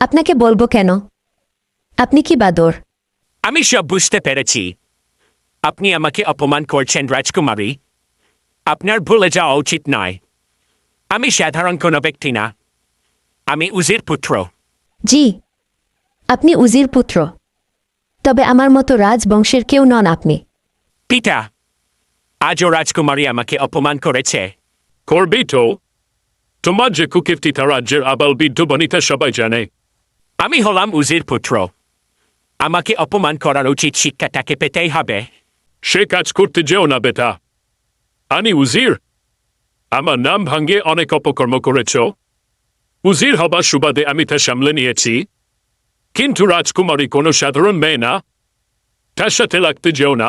আপনাকে বলব কেন? আপনি কি বাদর? আমি সব বুঝতে পেরেছি। আপনি আমাকে অপমান করছেন রাজকুমারী। আপনার ভুলে যাওয়া উচিত নয়। আমি সাধারণ কোনো ব্যক্তি না। আমি উজির পুত্র। জি আপনি উজির পুত্র। তবে আমার মতো রাজবংশের কেউ নন আপনি। পিতা আজও রাজকুমারী আমাকে অপমান করেছে। করবি তো? তোমার যে কুকিফতিতা রাজ্যের আবাল বিদ্ধ বনিতা সবাই জানে। আমি হলাম উজির পুত্র আমাকে অপমান করার উচিত শিক্ষাটাকে পেতেই হবে সে কাজ করতে যেও না বেটা আমি উজির আমার নাম ভাঙ্গে অনেক অপকর্ম করেছ উজির হবার সুবাদে আমি তা সামলে নিয়েছি কিন্তু রাজকুমারী কোনো সাধারণ মেয়ে না তার সাথে লাগতে যেও না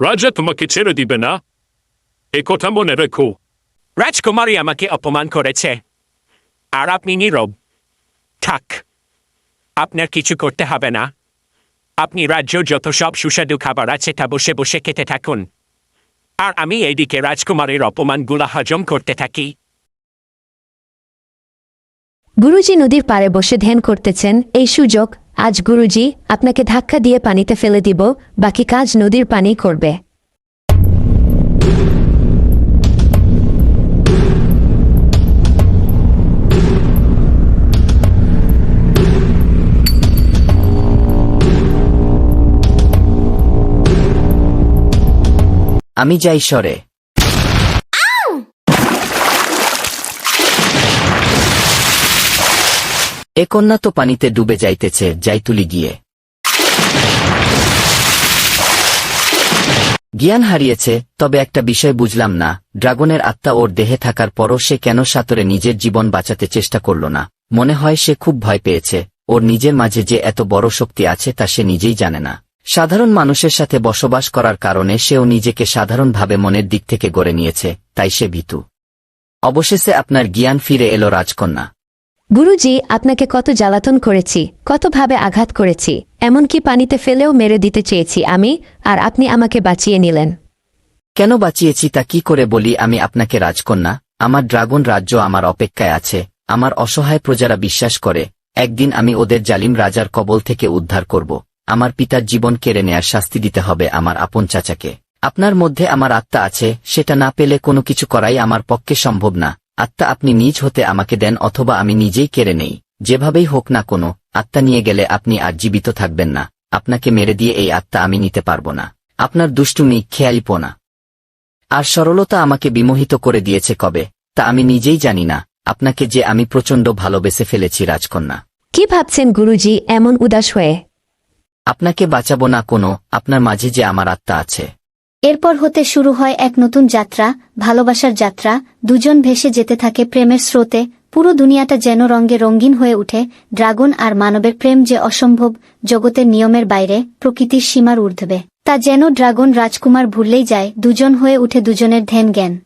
রাজা তোমাকে ছেড়ে দিবে না এ কথা মনে রেখো রাজকুমারী আমাকে অপমান করেছে আর আপনি নীরব থাক আপনার কিছু করতে হবে না। আপনি রাজ্য যত সব সুস্বাদু খাবার আছে তা বসে বসে খেতে থাকুন। আর আমি এইদিকে রাজকুমারীর অপমানগুলা হজম করতে থাকি। গুরুজি নদীর পাড়ে বসে ধ্যান করতেছেন, এই সুযোগ, আজ গুরুজি আপনাকে ধাক্কা দিয়ে পানিতে ফেলে দিব, বাকি কাজ নদীর পানি করবে। আমি যাই সরে। এ কন্যা তো পানিতে ডুবে যাইতেছে যাই তুলি গিয়ে। জ্ঞান হারিয়েছে তবে একটা বিষয় বুঝলাম না ড্রাগনের আত্মা ওর দেহে থাকার পরও সে কেন সাঁতরে নিজের জীবন বাঁচাতে চেষ্টা করল না? মনে হয় সে খুব ভয় পেয়েছে ওর নিজের মাঝে যে এত বড় শক্তি আছে তা সে নিজেই জানে না। সাধারণ মানুষের সাথে বসবাস করার কারণে সেও নিজেকে সাধারণভাবে মনের দিক থেকে গড়ে নিয়েছে তাই সে ভীতু। অবশেষে আপনার জ্ঞান ফিরে এলো রাজকন্যা। গুরুজি আপনাকে কত জ্বালাতন করেছি কতভাবে আঘাত করেছি এমনকি পানিতে ফেলেও মেরে দিতে চেয়েছি আমি আর আপনি আমাকে বাঁচিয়ে নিলেন। কেন বাঁচিয়েছি তা কি করে বলি আমি আপনাকে রাজকন্যা আমার ড্রাগন রাজ্য আমার অপেক্ষায় আছে আমার অসহায় প্রজারা বিশ্বাস করে একদিন আমি ওদের জালিম রাজার কবল থেকে উদ্ধার করব। আমার পিতার জীবন কেড়ে নেয়ার শাস্তি দিতে হবে আমার আপন চাচাকে। আপনার মধ্যে আমার আত্মা আছে, সেটা না পেলে কোনো কিছু করাই আমার পক্ষে সম্ভব না। আত্মা আপনি নিজ হতে আমাকে দেন অথবা আমি নিজেই কেড়ে নেই। যেভাবেই হোক না কোনো, আত্মা নিয়ে গেলে আপনি আর জীবিত থাকবেন না। আপনাকে মেরে দিয়ে এই আত্মা আমি নিতে পারব না। আপনার দুষ্টুমি খেয়ালিপোনা আর সরলতা আমাকে বিমোহিত করে দিয়েছে কবে, তা আমি নিজেই জানি না। আপনাকে যে আমি প্রচণ্ড ভালোবেসে ফেলেছি রাজকন্যা। কি ভাবছেন গুরুজি, এমন উদাস হয়ে? আপনাকে বাঁচাবো না কোনো, আপনার মাঝে যে আমার আত্মা আছে। এরপর হতে শুরু হয় এক নতুন যাত্রা, ভালোবাসার যাত্রা, দুজন ভেসে যেতে থাকে প্রেমের স্রোতে, পুরো দুনিয়াটা যেন রঙ্গে রঙিন হয়ে উঠে, ড্রাগন আর মানবের প্রেম যে অসম্ভব, জগতের নিয়মের বাইরে, প্রকৃতির সীমার ঊর্ধ্বে। তা যেন ড্রাগন রাজকুমার ভুললেই যায়, দুজন হয়ে উঠে দুজনের ধ্যান জ্ঞান।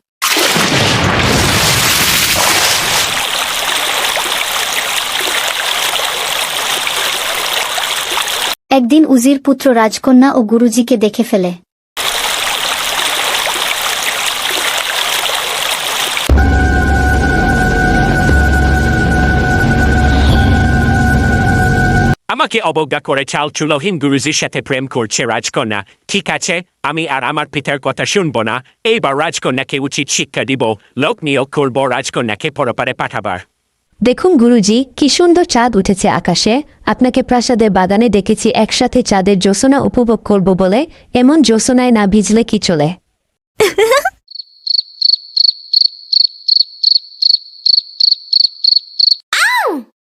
একদিন উজির পুত্র রাজকন্যা ও গুরুজিকে দেখে ফেলে। আমাকে অবজ্ঞা করে চাল চুলোহীন গুরুজির সাথে প্রেম করছে রাজকন্যা। ঠিক আছে, আমি আর আমার পিতার কথা শুনব না। এইবার রাজকন্যাকে উচিত শিক্ষা দিব। লোক নিয়োগ করব, রাজকন্যাকে পরপারে পাঠাবার। দেখুন গুরুজি, কি সুন্দর চাঁদ উঠেছে আকাশে। আপনাকে প্রাসাদের বাগানে দেখেছি একসাথে চাঁদের জ্যোৎস্না উপভোগ করব বলে। এমন জ্যোৎস্নায় না ভিজলে কি চলে?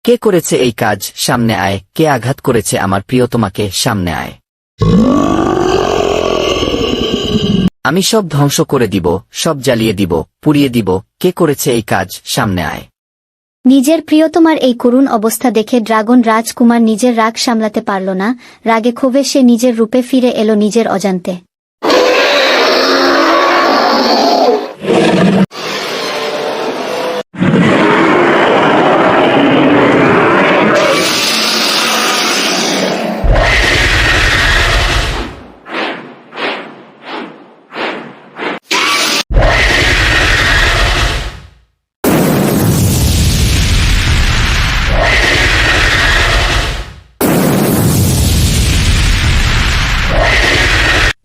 কে করেছে এই কাজ? সামনে আয়। কে আঘাত করেছে আমার প্রিয় তোমাকে? সামনে আয়। আমি সব ধ্বংস করে দিব, সব জ্বালিয়ে দিব, পুড়িয়ে দিব। কে করেছে এই কাজ? সামনে আয়। নিজের প্রিয়তমার এই করুণ অবস্থা দেখে ড্রাগন রাজকুমার নিজের রাগ সামলাতে পারল না, রাগে ক্ষোভে সে নিজের রূপে ফিরে এলো নিজের অজান্তে।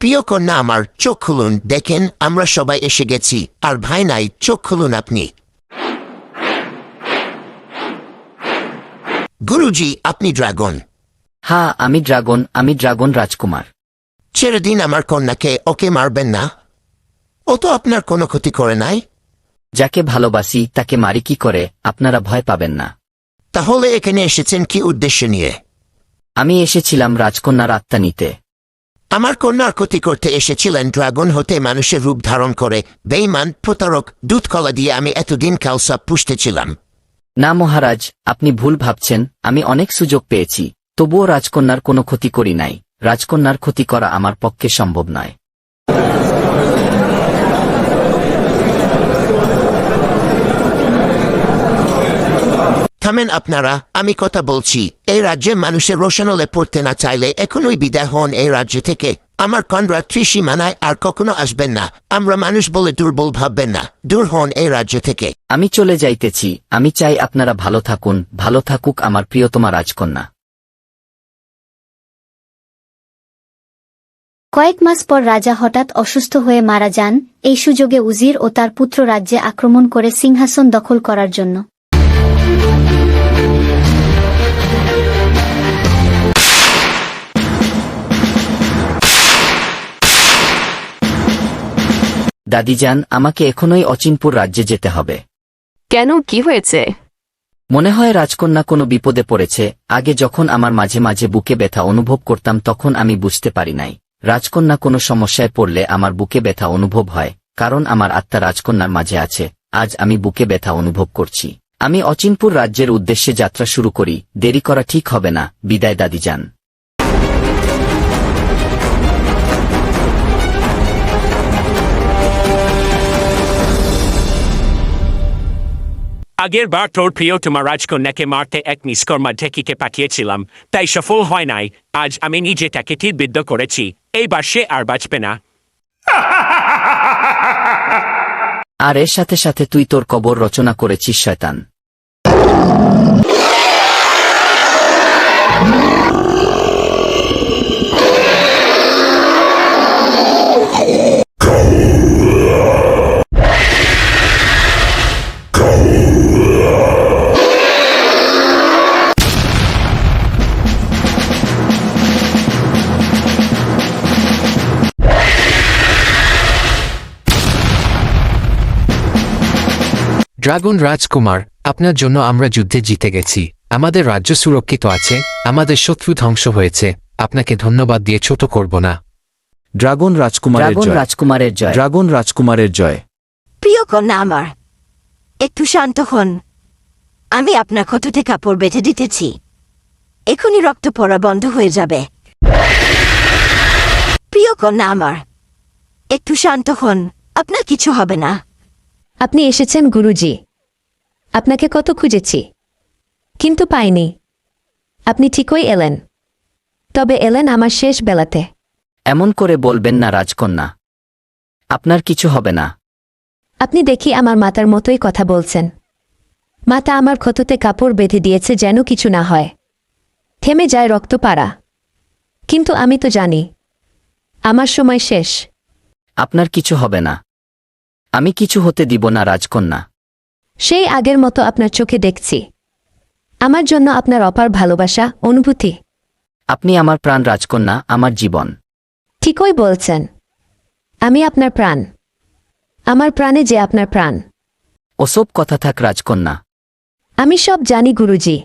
প্রিয় কন্যা আমার চোখ খুলুন দেখেন আমরা সবাই এসে গেছি আর ভাই নাই চোখ খুলুন আপনি গুরুজি আপনি ড্রাগন হ্যাঁ আমি ড্রাগন আমি ড্রাগন রাজকুমার ছেড়ে দিন আমার কন্যাকে ওকে মারবেন না ও তো আপনার কোনো ক্ষতি করে নাই যাকে ভালোবাসি তাকে মারি কি করে আপনারা ভয় পাবেন না তাহলে এখানে এসেছেন কি উদ্দেশ্য নিয়ে আমি এসেছিলাম রাজকন্যার আত্মা নিতে আমার কন্যার ক্ষতি করতে এসেছিলেন ড্রাগন হতে মানুষের রূপ ধারণ করে বেইমান প্রতারক দুধ কলা দিয়ে আমি এতদিন কাউসা পুষতেছিলাম না মহারাজ, আপনি ভুল ভাবছেন, আমি অনেক সুযোগ পেয়েছি। তবুও রাজকন্যার কোনো ক্ষতি করি নাই। রাজকন্যার ক্ষতি করা আমার পক্ষে সম্ভব নয়। থামেন আপনারা আমি কথা বলছি। এই রাজ্যে মানুষের রোশানলে পড়তে না চাইলে এখনই বিদায় হন এই রাজ্য থেকে। আমার কনরা ত্রিসীমানায় আর কখনো আসবেন না। আমরা মানুষ বলে দুর্বল ভাববেন না। দূর হন এই রাজ্য থেকে। আমি চলে যাইতেছি। আমি চাই আপনারা ভালো থাকুন। ভালো থাকুক আমার প্রিয়তমা রাজকন্যা। কয়েক মাস পর রাজা হঠাৎ অসুস্থ হয়ে মারা যান। এই সুযোগে উজির ও তার পুত্র রাজ্যে আক্রমণ করে সিংহাসন দখল করার জন্য। দাদিজান আমাকে এখনই অচিনপুর রাজ্যে যেতে হবে। কেন? কি হয়েছে? মনে হয় রাজকন্যা কোনো বিপদে পড়েছে। আগে যখন আমার মাঝে মাঝে বুকে ব্যথা অনুভব করতাম তখন আমি বুঝতে পারি নাই। রাজকন্যা কোনো সমস্যায় পড়লে আমার বুকে ব্যথা অনুভব হয় কারণ আমার আত্মা রাজকন্যার মাঝে আছে। আজ আমি বুকে ব্যথা অনুভব করছি। আমি অচিনপুর রাজ্যের উদ্দেশ্যে যাত্রা শুরু করি দেরি করা ঠিক হবে না বিদায় দাদিজান আগের বার তোর প্রিয় তোমার রাজকন্যাকে মারতে এক নিষ্কর্মা ঢেকিকে পাঠিয়েছিলাম তাই সফল হয় নাই আজ আমি নিজে তাকে তীরবিদ্ধ করেছি এইবার সে আর বাঁচবে না। আর এর সাথে সাথে তুই তোর কবর রচনা করেছিস শয়তান। ড্রাগন রাজকুমার আপনার জন্য আমরা যুদ্ধে জিতে গেছি। আমাদের রাজ্য সুরক্ষিত আছে আমাদের শত্রু ধ্বংস হয়েছে আপনাকে ধন্যবাদ দিয়ে ছোট করব না। ড্রাগন রাজকুমারের ড্রাগন জয়। রাজকুমারের জয়। ড্রাগন রাজকুমারের জয়। প্রিয় কন্যা আমার একটু শান্ত হন। আমি আপনার ক্ষততে কাপড় বেঁধে দিতেছি। এখনই রক্ত পড়া বন্ধ হয়ে যাবে। প্রিয় কন্যা আমার একটু শান্ত হন আপনার কিছু হবে না। আপনি এসেছেন গুরুজি। আপনাকে কত খুঁজেছি। কিন্তু পাইনি। আপনি ঠিকই এলেন। তবে এলেন আমার শেষ বেলাতে। এমন করে বলবেন না রাজকন্যা। আপনার কিছু হবে না। আপনি দেখি আমার মাতার মতোই কথা বলছেন। মাতা আমার ক্ষততে কাপড় বেঁধে দিয়েছে যেন কিছু না হয়। থেমে যায় রক্ত পাড়া কিন্তু আমি তো জানি আমার সময় শেষ। আপনার কিছু হবে না। আমি কিছু হতে দিব না রাজকন্যা। সেই আগের মতো আপনার চোখে দেখছি। আমার জন্য আপনার অপার ভালোবাসা অনুভূতি। আপনি আমার প্রাণ রাজকন্যা আমার জীবন। ঠিকই বলছেন। আমি আপনার প্রাণ। আমার প্রাণে যে আপনার প্রাণ। ওসব কথা থাক রাজকন্যা। আমি সব জানি গুরুজি।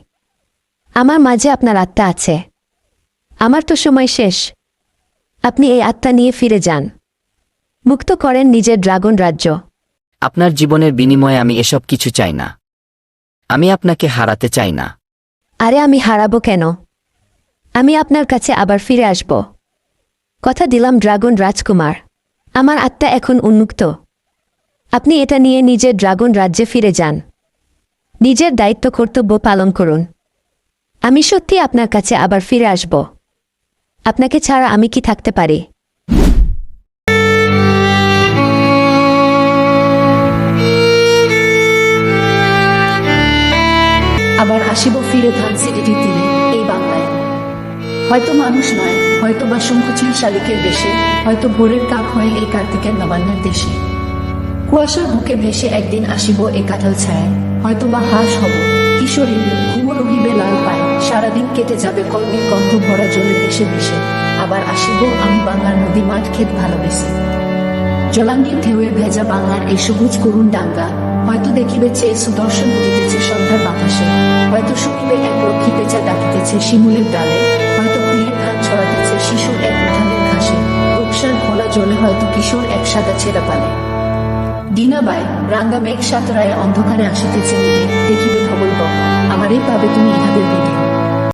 আমার মাঝে আপনার আত্মা আছে। আমার তো সময় শেষ। আপনি এই আত্মা নিয়ে ফিরে যান। মুক্ত করেন নিজের ড্রাগন রাজ্য। আপনার জীবনের বিনিময়ে আমি এসব কিছু চাই না। আমি আপনাকে হারাতে চাই না। আরে আমি হারাবো কেন? আমি আপনার কাছে আবার ফিরে আসব। কথা দিলাম ড্রাগন রাজকুমার। আমার আত্মা এখন উন্মুক্ত। আপনি এটা নিয়ে নিজের ড্রাগন রাজ্যে ফিরে যান। নিজের দায়িত্ব কর্তব্য পালন করুন। আমি সত্যি আপনার কাছে আবার ফিরে আসব। আপনাকে ছাড়া আমি কি থাকতে পারি? আসিব, ফিরে ধান সিটিটির তীরে, এই বাংলায়। হয়তো মানুষ নয়, হয়তো বা শঙ্কুচিল শালিকের বেশে, হয়তো ভোরের কাক হয়ে এই কার্তিকের নবান্নের দেশে। কুয়াশার বুকে ভেসে একদিন আসিব এই কাঁঠাল ছায়ায় হয়তো বা হাঁস হব, কিশোরী ঘুমো রহিবে লাল পায় সারাদিন কেটে যাবে কর্মের গন্ধ ভরা জলে ভেসে ভেসে। আবার আসিব আমি বাংলার নদী মাঠ ক্ষেত ভালোবেসে। জলাঙ্গির ঢেউয়ে ভেজা বাংলার এই সবুজ করুণ ডাঙ্গা হয়তো দেখিবে চেয়ে সুদর্শন উঠিতেছে সন্ধ্যার বাতাসে, হয়তো শুনিবে এক রক্ষী পেঁচা ডাকিতেছে শিমুলের ডালে, হয়তো ফুলের ধান ছড়াতেছে শিশুর এক উঠানের ঘাসে, রূপসার খোলা জলে হয়তো কিশোর এক সাদা ছেঁড়া পালে দিনাবাই, রাঙ্গা মেঘ সাতরায় অন্ধকারে আসিতেছে দেখিবে ধবল বক আমারই পাবে তুমি ইহাদের বিধি